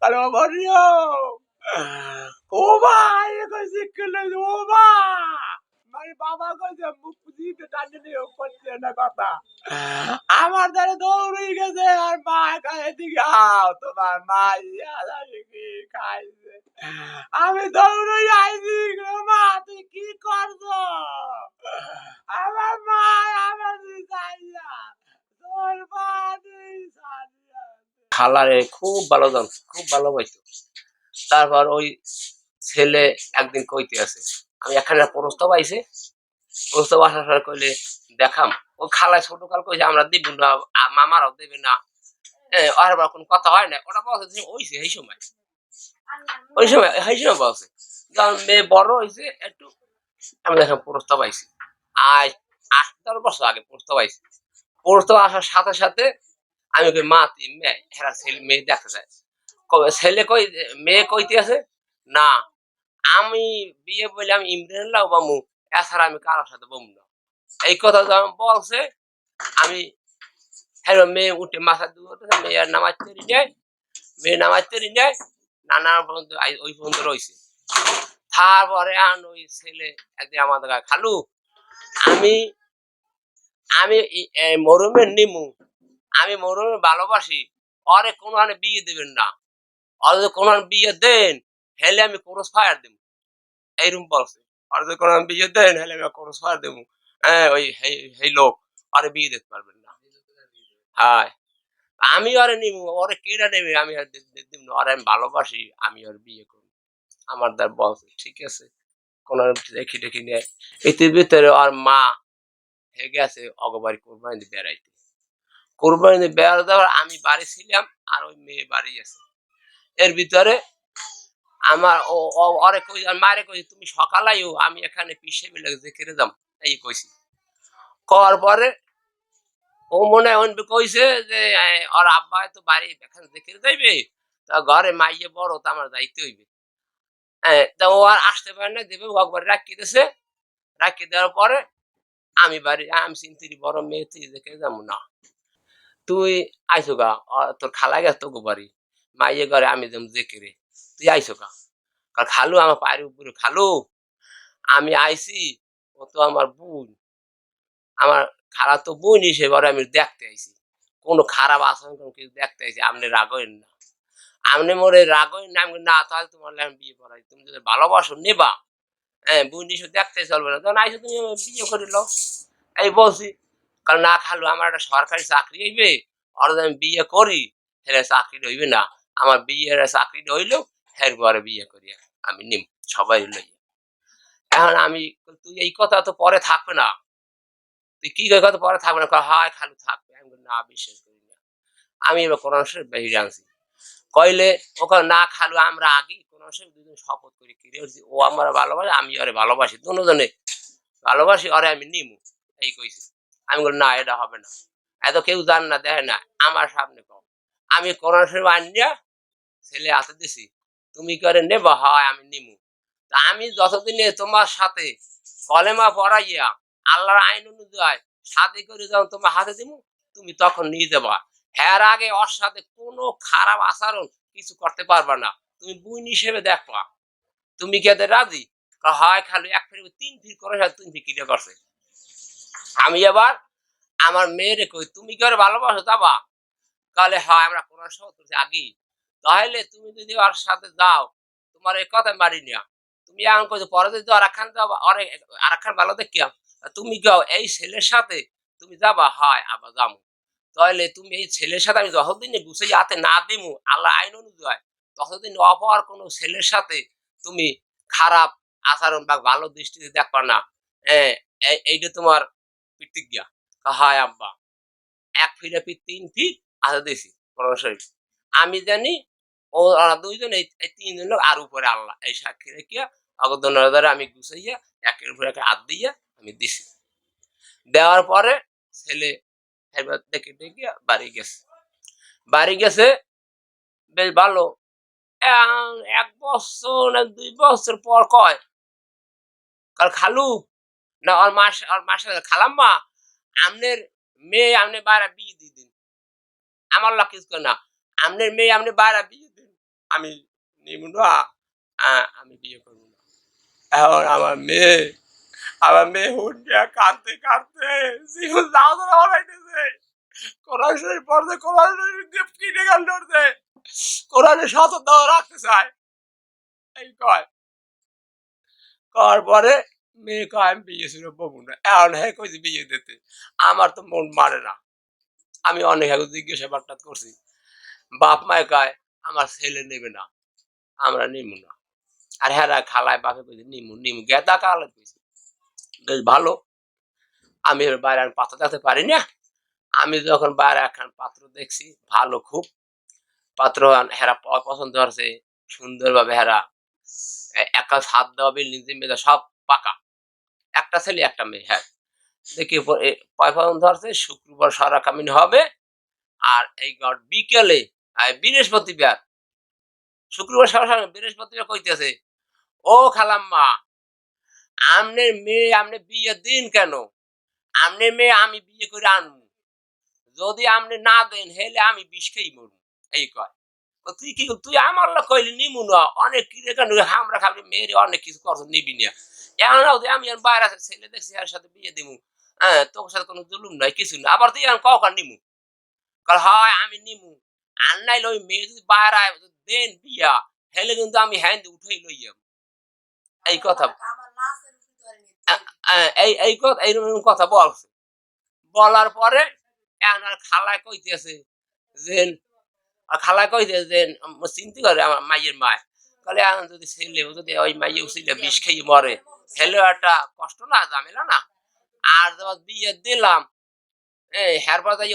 কালো মরিও ও ভাই কইছে কেলে ও মা মানে বাবা কইছে মুখ দিতে টানে নিয়ে করছে না কথা আমার দ্বারা দৌড়ে গেছে আর মা একা এদিকে আও তোমার মা ইয়া কি খাইছে আমি দৌড়ে আইছি মা তুই কি করছ আমার মা আমার দিশাইয়া তোর মা দিশাইয়া খালারে খুব ভালো জানতো, খুব ভালোবাসতো তারপর ওই ছেলে একদিন কইতে আছে, আমি এখানে প্রস্তাব আইছে, প্রস্তাব আসার কইলে দেখাম। ও খালায় ছোট কাল কইছে, আমরা দিব না মামারাও দেবে না। আর কোনো কথা হয় না, ওটা বলছে ওইছে এই সময়। ওই সময় এই সময় বলছে মেয়ে বড় হয়েছে একটু আমি দেখলাম প্রস্তাব আইছি। আজ আট দশ বছর আগে প্রস্তাব আইছি। প্রস্তাব আসার সাথে সাথে আমি কই, মা, তুই মেয়ে হেরা ছেলে, মেয়ে দেখতে কবে ছেলে কই, মেয়ে কইতে আছে? না, আমি বিয়ে বলে আমি ইমরান লাও বামু, এছাড়া আমি কারোর সাথে বমু না। এই কথা যখন বলছে, আমি হ্যাঁ মেয়ে উঠে মাথা দুটো মেয়ে আর নামাজ তৈরি নেয় মেয়ে নামাজ তৈরি নেয় নানা পর্যন্ত ওই পর্যন্ত রয়েছে তারপরে আন ওই ছেলে একদিন আমাদের খালু, আমি আমি মরমের নিমু আমি মরমের ভালোবাসি অরে কোনো বিয়ে দেবেন না। আর যদি কোনো বিয়ে দেন, হেলে আমি ক্রস ফায়ার দেবো। এইরকম বলছে। আর যদি কোনো বিয়ে দেন, হেলে আমি ক্রস ফায়ার দেবো। হ্যাঁ ওই এই লোক, আরে বিয়ে দিতে পারবেন না। হ্যাঁ আমি আরে নিব, ওরে কেডা নেবে? আমি আর দিব না। ওরে আমি ভালোবাসি, আমি আর বিয়ে করব। আমার দ্বার বলছে, ঠিক আছে। কোন দেখি দেখি নেয়। এটির ভিতরে আর মা হে গেছে অগবাড়ি কোরবানি বেড়াইতে। কোরবানি বেড়া দেওয়ার আমি বাড়ি ছিলাম আর ওই মেয়ে বাড়ি আছে। এর ভিতরে আমার ও, ও- ওরে কই, আর মারে কই, তুমি সকালাইও আমি এখানে পিসে মিলে দেখে যাম, এই কইছি। কর পরে ও মনে হয় কইছে যে ওর আব্বা তো বাড়ি এখানে দেখে যাইবে, তা ঘরে মাইয়ে বড়, তো আমার যাইতে হইবে। হ্যাঁ তা ও আর আসতে পারে না, দেবে একবার রাখি দিয়েছে রাখি দেওয়ার পরে আমি বাড়ি, আমি চিন্তিরি বড় মেয়ে, তুই দেখে যাব না। তুই আইসো গা তোর খালা গেছে তোকে বাড়ি। মাইয়ে ঘরে আমি যেমন দেখে রে তুই আইসো গা। কারণ খালু আমার পায়ের উপরে, খালু, আমি আইছি, ও তো আমার বোন। আমার খালা তো বোন হিসেবে ওরে আমি দেখতে আইছি। কোনো খারাপ আচরণ কিছু দেখতে আইছি, আপনি রাগেন না। আপনি মোরে রাগেন না, আমি না, তাহলে তোমার আমি বিয়ে করাই। তুমি যদি ভালোবাসো, নেবা। হ্যাঁ বোন হিসেবে দেখতে চলবে না। তখন আইসো তুমি বিয়ে করে লো এই বলছি কারণ না খালু আমার একটা সরকারি চাকরি হইবে আর আমি বিয়ে করি হেলে চাকরি হইবে না। আমার বিয়ের চাকরি হইলেও হের পরে বিয়ে করি, আমি নিম, সবাই লই এখন আমি তুই এই কথা তো পরে থাকবে না। তুই কি কথা পরে থাকবে না? হয়, খালু থাকবে আমি না, বিশ্বাস করি না। আমি এবার কোরআন শরীফ আনছি। কইলে ওখানে না, খালু, আমরা আগেই কোরআন শরীফ দুজন শপথ করি। কিরে ও আমার ভালোবাসে, আমি ওরে ভালোবাসি, দুজনে ভালোবাসি, ওরে আমি নিমু। এই কইছি। আমি বলি না, এটা হবে না। এত কেউ জান না, দেখে না, আমার সামনে কম। আমি কোরআন শরীফ আনিয়া ছেলে হাতে দিছি, তুমি করে নেবা, হয় আমি নিমু। তা আমি যতদিনে তোমার সাথে কলেমা পড়াইয়া আল্লাহর আইন অনুযায়ী সাথে করে যখন তোমার হাতে দিব তুমি তখন নিয়ে যাবা। হ্যার আগে ওর সাথে কোনো খারাপ আচরণ কিছু করতে পারবা না। তুমি বুন হিসেবে দেখবা। তুমি কি রাজি? হয় খালি এক ফির তিন ফির করে তিন ফির কিনে করছে। আমি এবার আমার মেয়েরে কই, তুমি কি ওরে ভালোবাসো যাবা তাহলে হয়, আমরা কোন শহর করছি আগেই তাহলে তুমি যদি ওর সাথে যাও, তোমার এই কথা মারি নিয়া তুমি এমন করছ পরে যদি আরাখান যাবা অরে আরাখান ভালো দেখিয়া তুমি গাও এই ছেলের সাথে তুমি যাবা, হয়, আবার যাব তাহলে তুমি এই ছেলের সাথে আমি যতদিন গুছিয়ে হাতে না দিমু আল্লাহ আইন অনুযায়ী, ততদিন অপর কোনো ছেলের সাথে তুমি খারাপ আচরণ বা ভালো দৃষ্টিতে দেখবা না। হ্যাঁ এই- এইটা তোমার প্রতিজ্ঞা আব্বা। এক তিন আমি জানি ও দুইজন, এই তিনজন লোক আর উপরে আল্লাহ। এই সাক্ষী রেখিয়া অগদনের দ্বারা আমি গুছাইয়া, একের উপরে একে হাত দিয়া আমি দিছি। দেওয়ার পরে ছেলে এবার দেখে দেখে বাড়ি গেছে। বাড়ি গেছে, বেশ ভালো। এক বছর না দুই বছর পর কয়? কাল খালু। না, ওর মাস ওর মাসে খালাম্মা আমনের মেয়ে আমনে বাইরে বিয়ে দিয়ে দিন। আমার লাগ কিছু না আপনার মেয়ে আপনি বাইরে বিয়ে দিন। আমি নিব না আমি বিয়ে করব না। এখন আমার মেয়ে আমার মেয়ে উঠে কাঁদতে কাঁদতে জীবন দাওয়া বানাইতেছে কোরআন শরীফ পড়তে কোরআন দিয়ে কিনে গান ধরতে কোরআনের দাওয়া রাখতে চায়। এই কয়, কর পরে মেয়ে কয়, আমি বিয়ে শুরু বলব না এখন হ্যাঁ কইছে বিয়ে দিতে। আমার তো মন মারে না। আমি অনেক আগে জিজ্ঞাসাবাদটা করছি। বাপ মায় কয়, আমার ছেলে নেবে না, আমরা নিমু না। আর হ্যাঁ খালায় বাপে কইছে, নিমু নিমু। গেদা কালে কইছে। বেশ ভালো। আমি এবার বাইরে আর পাত্র দেখতে পারি না। আমি যখন বাইরে একখান পাত্র দেখছি, ভালো খুব। পাত্র হেরা পছন্দ হচ্ছে সুন্দরভাবে হেরা একা হাত দেওয়া বিল্ডিং মেয়েদের সব পাকা। একটা ছেলে, একটা মেয়ে হ্যাঁ। দেখি প- এ- পয় পছন্দ হচ্ছে শুক্রবার সারা কামিন হবে। আর এই গড়, বিকেলে বৃহস্পতিবার শুক্রবার সারা বৃহস্পতিবার কইতেছে, ও খালাম্মা আমনের মেয়ে, আমনে বিয়ে দিন কেন? আমনের মেয়ে আমি বিয়ে করে আনব যদি আপনি না দেন, হেলে আমি বিষ খেয়ে মরবো এই কয়। তুই কি, তুই আমার লোক কইলি, নিমু না, অনেক কি কেন আমরা খালি মেয়েরে অনেক কিছু করছ, নিবি না। এখন নাও দে, আমি আর বাইরে আছে ছেলে দেখছি এর সাথে বিয়ে দিমু। হ্যাঁ তোর সাথে কোনো জুলুম নাই কিছু না আবার তুই এখন কখন নিমু। কাল হয় আমি নিমু। আর নাইলে ওই মেয়ে যদি বাইরে দেন বিয়া হেলে কিন্তু আমি হ্যান্ড উঠেই লইয়াম এই কথা এই এই কথা এইরকম কথা বলছে বলার পরে এখন আর খালায় কইতেছে যে আর খালায় কইতেছে যে চিন্তা করে আমার মাইয়ের মায়? এখন যদি ছেলে যদি ওই মাইয়ে ছেলে বিষ খেয়ে মরে। হেলে একটা কষ্ট না, ঝামেলা না। আর যখন বিয়ে দিলাম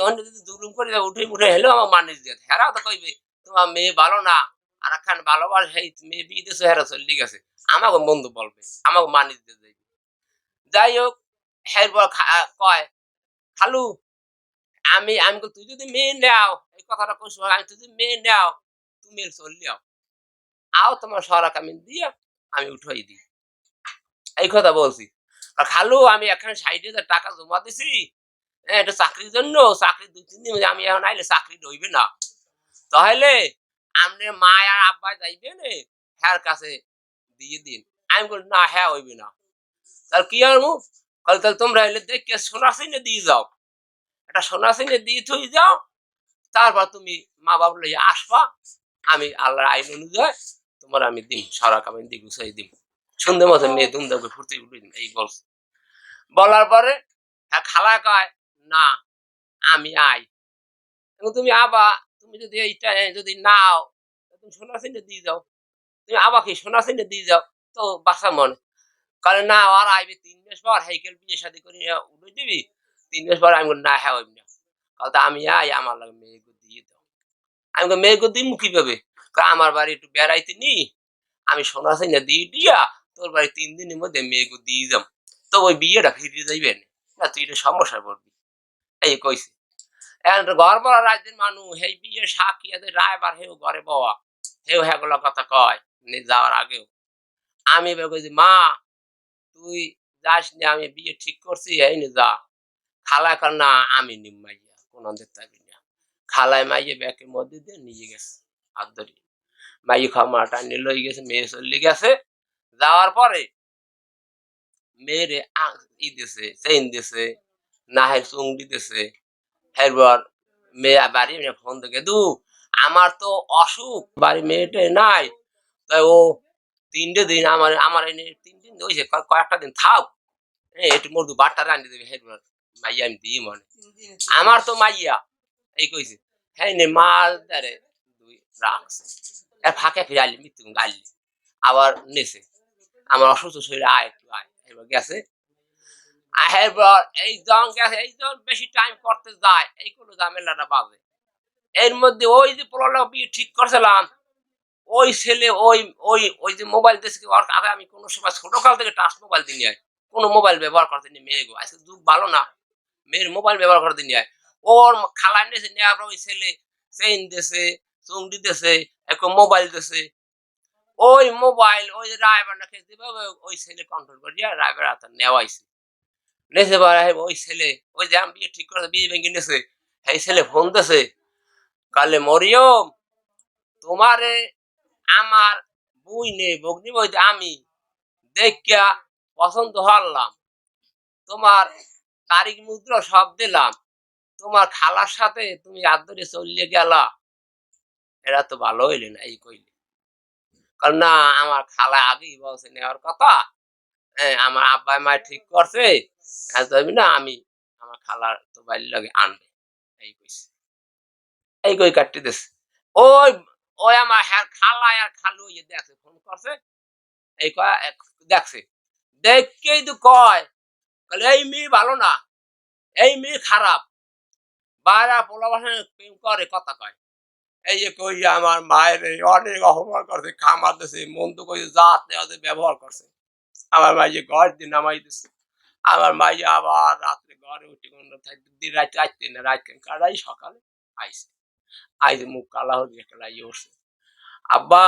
অন্য যদি জুলুম করে উঠে উঠে আমার মানিস দিয়ে হেরা তো কইবে, তোমার মেয়ে ভালো না আর একখান মেয়ে বিয়ে দিয়েছ, হেরা চলে গেছে। আমাকে বন্ধু বলবে, আমাকে মানিস দিয়ে যাইবে। যাই হোক হেরবার কয়, খালু, আমি আমি তুই যদি মেয়ে নেও, এই কথাটা কইস আমি তুই যদি মেয়ে নেও, তুমি চললি আও আও তোমার সরা কামিন দিয়ে আমি উঠাই দিই। এই কথা বলছি। আর খালু, আমি এখানে ষাট হাজার টাকা জমা দিছি। হ্যাঁ এটা চাকরির জন্য। চাকরি দুই, তিন দিন আমি এখন আইলে চাকরি রইবে না। তাহলে আপনি মা আর আব্বা যাইবে নে, হ্যার কাছে দিয়ে দিন। আমি বলি, না হ্যাঁ হইবে না। তাহলে কি আর কাল তাহলে তোমরা এলে দেখে সোনা সিনে দিয়ে যাও। একটা সোনা সিনে দিয়ে থই যাও। তারপর তুমি মা বাবা লইয়া আসবা। আমি আল্লাহর আইন অনুযায়ী তোমার আমি দিম, সারা কামিন দিয়ে গুছাই দিম। সুন্দর মতো মেয়ে ধুমধামকে ফুর্তি উঠে এই বলছে। বলার পরে খালা কয়, না, আমি আই। তুমি আবা, তুমি যদি এইটা যদি নাও, তুমি সোনা সিনে দিয়ে যাও তুমি আবাকে সোনা সিনে দিয়ে যাও তো বাসা মনে। কারণ না, আর আইবে তিন মাস পর হাইকেল বিয়ে শাদি করে উঠে দিবি। তিন মাস পর আমি না হ্যাঁ হইব না। আমি আই, আমার লাগে মেয়েকে দিয়ে দাও। আমি মেয়েকে দিম কীভাবে? আমার বাড়ি একটু বেড়াইতে নি। আমি সোনা সিনে দিয়ে দিয়া তোর বাড়ি তিন দিনের মধ্যে মেয়েকে দিয়ে যাম। তো ওই বিয়েটা ফিরিয়ে যাইবেন না। তুই এটা সমস্যায় পড়বি এই কইছে। এখন রাজ্যের মানুষ বিয়ে সাক্ষী হেউ ঘরে বওয়া। হেউ কথা কয়, নি যাওয়ার আগেও। আমি কইছি, মা, তুই যাস নি, আমি বিয়ে ঠিক করছি, এই নে যা। খালা কর না, আমি নিম মাইয়া, কোন দেখতে না। খালায় মাইয়ে ব্যাগের মধ্যে দিয়ে নিয়ে গেছে। হাত ধরি মাইয়ে খাওয়া টানি লই গেছে মেয়ে চলে গেছে। যাওয়ার পরে মেয়েরে ই দিছে চেইন দিছে চুংড়ি দিছে। এরপর মেয়ে বাড়ি ফোন দু আমার তো অসুখ বাড়ি মেয়েটে নাই। তাই ও তিনটে দিন আমার আমার এনে তিন দিন ক- কয়েকটা দিন থাক। হ্যাঁ একটু মধু বাট্টা দেবে হেরবার মাইয়া আমি দিই মনে। আমার তো মাইয়া এই কইছে হ্যাঁ নে মাল দারে দুই ফাঁকে ফিরে মৃত্যু আবার আমার অসুস্থ আয় একটু আয় গেছে এই জন গেছে এই জন বেশি টাইম করতে যায় এই কোনো ঝামেলাটা এর মধ্যে ওই যে বিয়ে ঠিক করছিলাম ওই ছেলে, ওই ওই ওই যে মোবাইল দেশে ওর আগে আমি কোনো সময় ছোটকাল থেকে টাচ মোবাইল দিই নাই। কোনো মোবাইল ব্যবহার করতে নি মেয়ে গো। আজকে যুগ ভালো না। মেয়ের মোবাইল ব্যবহার করতে নিয়ে ওর খালা নিয়েছে নেওয়ার ওই ছেলে চেইন দেশে চুংড়ি দেশে একটা মোবাইল দেশে ওই মোবাইল ওই না খেতে পাবে ওই ছেলে কন্ট্রোল করিয়া রায়বার হাতে নেওয়াইছে। নেছে ওই ছেলে, ওই যে আমি ঠিক করে বিয়ে ভেঙে নেছে এই ছেলে ফোন দেছে কালে মরিয়ম, তোমারে আমার বই নেই বগ্নি বইতে আমি দেখিয়া পছন্দ হলাম। তোমার তারিখ মুদ্রা সব দিলাম। তোমার খালার সাথে তুমি আদরে চলিয়ে গেলা। এরা তো ভালো হইলে না, এই কইলে। কারণ না, আমার খালা আগেই বলছে নেওয়ার কথা হ্যাঁ আমার আব্বাই মা ঠিক করছে না, আমি আমার খালার তো বাড়ির লাগে আনবে, এই কইছে। এই কই কাটতে দিস ওই ওই আমার হ্যাঁ খালা আর খালু ইয়ে দেখছে, ফোন করছে, এই কয় দেখছে দেখকেই তো কয় এই মেয়ে ভালো না, এই মেয়ে খারাপ, বাইরা পোলা বাসনে প্রেম করে, কথা কয়। এই যে কই আমার মায়ের অনেক অপমান করছে খামার দিছে মন্দ কই জাত নেওয়াতে ব্যবহার করছে। আমার মাই যে ঘর দিয়ে নামাই দিছে আমার মাই যে আবার রাত্রে ঘরে উঠে কোনো দিন রাত আসতে না, রাত কাটাই সকালে আইসে আইসে মুখ কালা হয়ে কালাই উঠছে। আব্বা,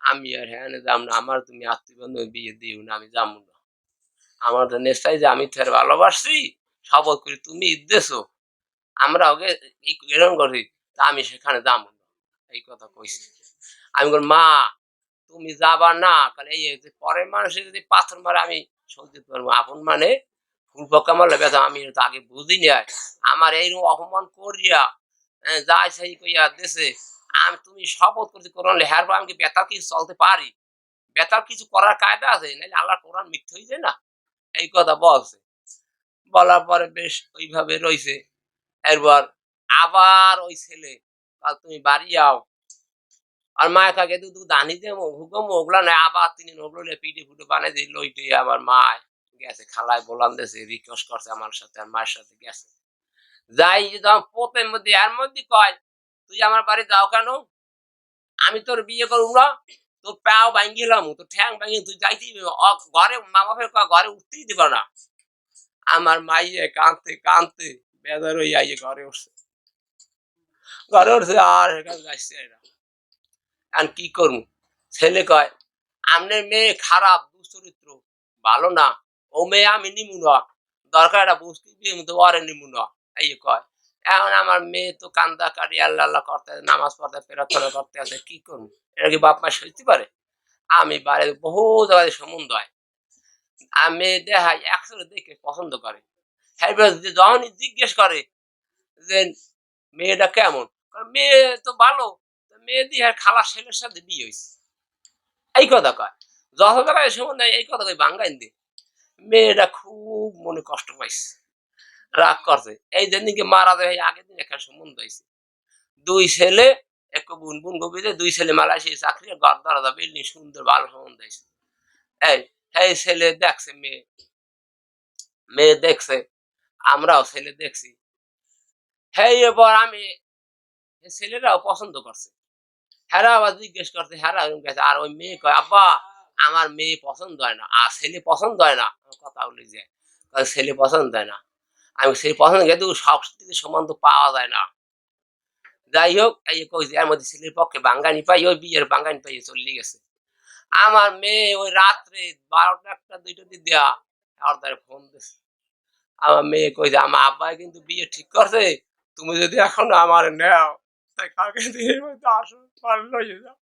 আমি আর হ্যাঁ যাম না, আমার তুমি আত্মীয় বিয়ে দিও না, আমি যাব না। আমার তো নেশাই যে আমি তোর ভালোবাসছি শপথ করি তুমি ঈদ দেছো আমরা ওকে এরকম করি আমি সেখানে না। এই কথা কইছি। আমি বল মা তুমি যাবা না? কারণ এই পরের মানুষের যদি পাথর মারে আমি সহ্য করতে পারব আপন মানে ফুল পক্কা মারলে ব্যথা আমি তো আগে বুঝিনি আর আমার এইরকম অপমান করিয়া হ্যাঁ, যাই সেই কইয়া দেশে আমি তুমি শপথ করতে কোরআন লেহার পর আমি বেতার কিছু চলতে পারি? বেতার কিছু করার কায়দা আছে? নাহলে আল্লাহ কোরআন মিথ্যে হয়ে যায় না? এই কথা বলছে। বলার পরে বেশ ওইভাবে রইছে। এরপর আবার ওই ছেলে, কাল তুমি বাড়ি যাও। আর মায়ের কাকে দুধ দানি যে হুকুম ওগুলা নয়। আবার তিনি ওগুলো পিঠে ফুটে বানিয়ে দিল ওইটি আমার মায় গেছে খালায় বলান দিয়েছে রিকোয়েস্ট করছে আমার সাথে, আর মায়ের সাথে গেছে। যাই যে তখন মধ্যে, এর মধ্যে কয়, তুই আমার বাড়ি যাও কেন? আমি তোর বিয়ে করব না, তোর পাও ভাঙ্গিলাম তোর ঠ্যাং ভাঙ্গি তুই যাইতেই ঘরে মা বাপের ঘরে উঠতেই দিব না। আমার মাইয়ে কাঁদতে কাঁদতে বেদার আইয়ে ঘরে উঠছে। ঘরে উঠছে, আর কি করব? ছেলে কয় আপনার মেয়ে খারাপ দুচরিত্র ভালো না। ও মেয়ে আমি নিমু না। দরকার একটা বুঝতে দিয়ে তো ওরে নিমু না। এই কয়, এখন আমার মেয়ে তো কান্দা কারি আল্লাহ করতে, নামাজ পড়তে প্রার্থনা করতে আছে কি করব? এটা কি বাপ মা সইতে পারে? আমি বাইরে বহু জায়গায় সম্বন্ধ হয়। আর মেয়ে দেখায় একসাথে দেখে পছন্দ করে। হ্যাঁ যখনই জিজ্ঞেস করে যে, মেয়েটা কেমন? মেয়ে তো ভালো মেয়ে দিয়ে খালা ছেলের সাথে বিয়ে হয়েছে এই কথা কয় জায়গায় সম্বন্ধ হয় এই কথা কয় বাঙ্গাইন দি মেয়েটা খুব মনে কষ্ট পাইছে, রাগ করছে। এই যেদিনকে মারা যায় আগের দিন একটা সম্বন্ধ হয়েছে দুই ছেলে, এক বুন বুন গভীরে দুই ছেলে মালয়েশিয়া চাকরি ঘর দরজা বিল্ডিং সুন্দর ভালো সম্বন্ধ হয়েছে এই এই ছেলে দেখছে মেয়ে মেয়ে দেখছে, আমরাও ছেলে দেখছি। হ্যাঁ এবার আমি ছেলেরাও পছন্দ করছে। হেরা আবার জিজ্ঞেস করছে, হেরা গেছে আর ওই মেয়ে কয়, আব্বা, আমার মেয়ে পছন্দ হয় না। আর ছেলে পছন্দ হয় না? কথা বলে যে ছেলে পছন্দ হয় না। আমি ছেলে পছন্দ কিন্তু সব সমান তো পাওয়া যায় না। যাই হোক, এই কইছে এর মধ্যে ছেলের পক্ষে বাঙ্গানি পাই, ওই বিয়ের বাঙ্গানি পাই চলে গেছে। আমার মেয়ে ওই রাত্রে বারোটা একটা দুইটা দিয়ে দেয়া আর তার ফোন দিছে। আমার মেয়ে কইছে আমার আব্বাই কিন্তু বিয়ে ঠিক করছে, তুমি যদি এখন আমার নেও। তাই আসো যাও।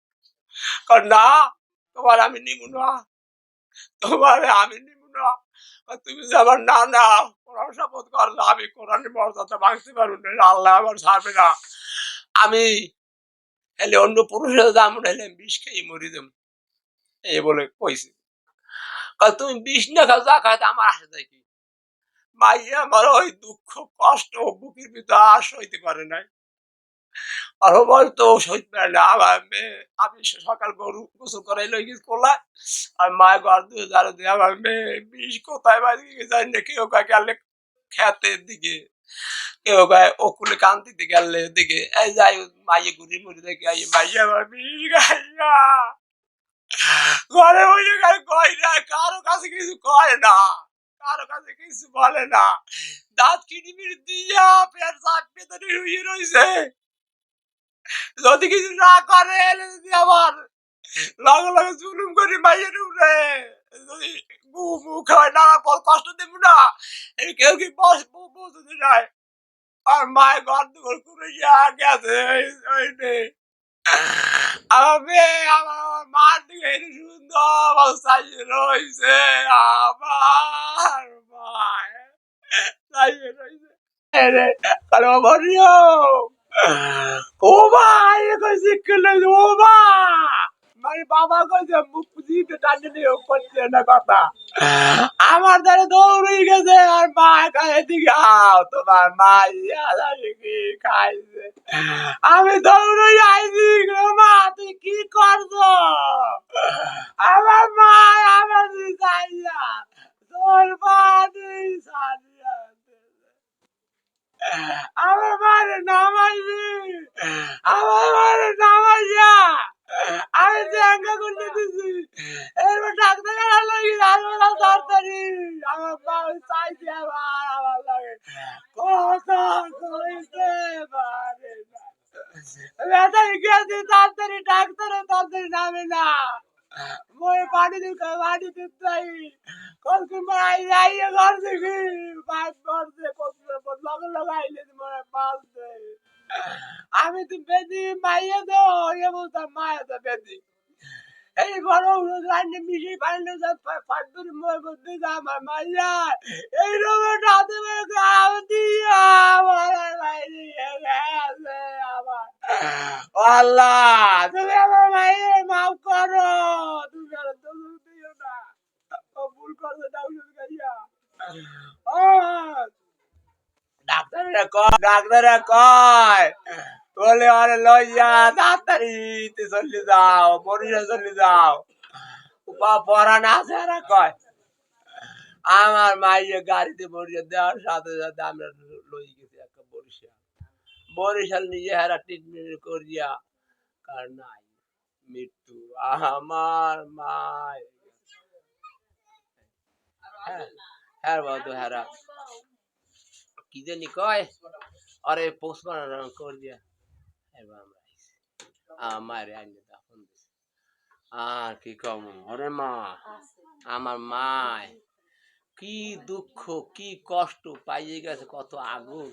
কারণ না, তোমার আমি নিব না। তোমার আমি নিব না। তুমি যে আমার না না কোরআন শপথ করলে, আমি মর্যাদা না, আল্লাহ আমার ছাড়বে না। আমি হেলে অন্য পুরুষের দাম নাহলে বিষ খেয়ে মরি দেব এই বলে কইছে। তুমি বিষ না খাও, যা খাও তা আমার আসে কি? মাইয়া আমার ওই দুঃখ, কষ্ট, বুকের ভিতরে আর হইতে পারে নাই। আর বলতো সইতে পারে না আমার মেয়ে আমি সকাল গরু গোসল করাই লই গেছি কোলা আর মায়ের ঘর দিয়ে যারা দিয়ে আমার মেয়ে, বিষ কোথায় বাড়ি যাই না, কেউ কয় গেলে খেতের দিকে, কেউ কয় ওকুলে কান্তিতে গেলে দিকে। এই যাই মাইয়ে ঘুরি মুড়ি দেখে আই মাইয়া আমার বিষ গাইয়া ঘরে বসে খালি কয় না, কারও কাছে কিছু কয় না, কারও কাছে কিছু বলে না। দাঁত কিটিমিটি দিয়া, পেট চাপ শুয়ে রয়েছে যদি কিছু না করে আবার লগে লগে জুলুম করি মাইয়ের উপরে। যদি গু মু খাওয়াই না পর কষ্ট দেব না। কেউ কি বস বসতে যায় আর মায়ের গন্ডগোল করে ইয়া গেছে ওই- আমার মেয়ে, আমার আমার মার দিকে সুন্দর অবস্থায় রয়েছে। আমার মায় দাঁড়িয়ে রয়েছে। কালো মরিও ও ভাই কই শিখলে ও মা মানে বাবা কইছে, মুখ দিতে টানে নিয়ে করছে না কথা। আমার দ্বারা দৌড়ে গেছে, আর মা একা এদিকে, আও, তোমার মা কি খাইছে। আমি দৌড়ে আইছি মা, তুই কি করছ? আমার মা, আমার চাইয়া তোর মা তুই সারিয়া আমার মারে নামাইছি। আমার মারে নামাইয়া আমি জায়গা করতে দিছি এরপর ডাক্তার লাগি হাসপাতাল তাড়াতাড়ি আমার মা চাইছে আবার আমার লাগে কথা কইতে পারে না ব্যথা গেছে তাড়াতাড়ি ডাক্তারও তাড়াতাড়ি নামে না মই পানি দিকে পানি দিতে কলকে মাই যাইয়ে ঘর থেকে পাইপ করছে কলকে লগে লাগাইলে মরে পালছে আমি তো বেদি মাইয়ে দো এ বলতাম মায়ে তো বেদি এই বড় রান্নে মিশে পাইলে যা ফাটবুরি মই বলতে যা আমার মাইয়া, এই রকম রাতে মেরে আওতি আমার বাইরে গেছে, আমার। আল্লাহ, তুমি আমার মায়ের মাফ করো, তুমি আর দোষ দিও না। ভুল করছে দাও গাইয়া ও ডাক্তারে কয় ডাক্তারে কয়, বলে, আরে লইয়া, তাড়াতাড়ি চলে যাও বরিশা চলে যাও। পরান আছে এরা কয়, আমার মাইয়ে গাড়িতে বরিশা দেওয়ার সাথে সাথে আমরা লই গেছি একটা বরিশা বরিশাল নিজে হারা ট্রিটমেন্ট করিয়া, কার নাই? মৃত্যু আমার মায় হ্যাঁ হ্যাঁ বাবু হেরা। কি জানি কয়? আরে পোস্টমার্টম কর দিয়া এবার আমরা। আমার আইনে আর কি কম? ওরে মা আমার মায় কি দুঃখ কি কষ্ট পাইয়ে গেছে কত আগুন।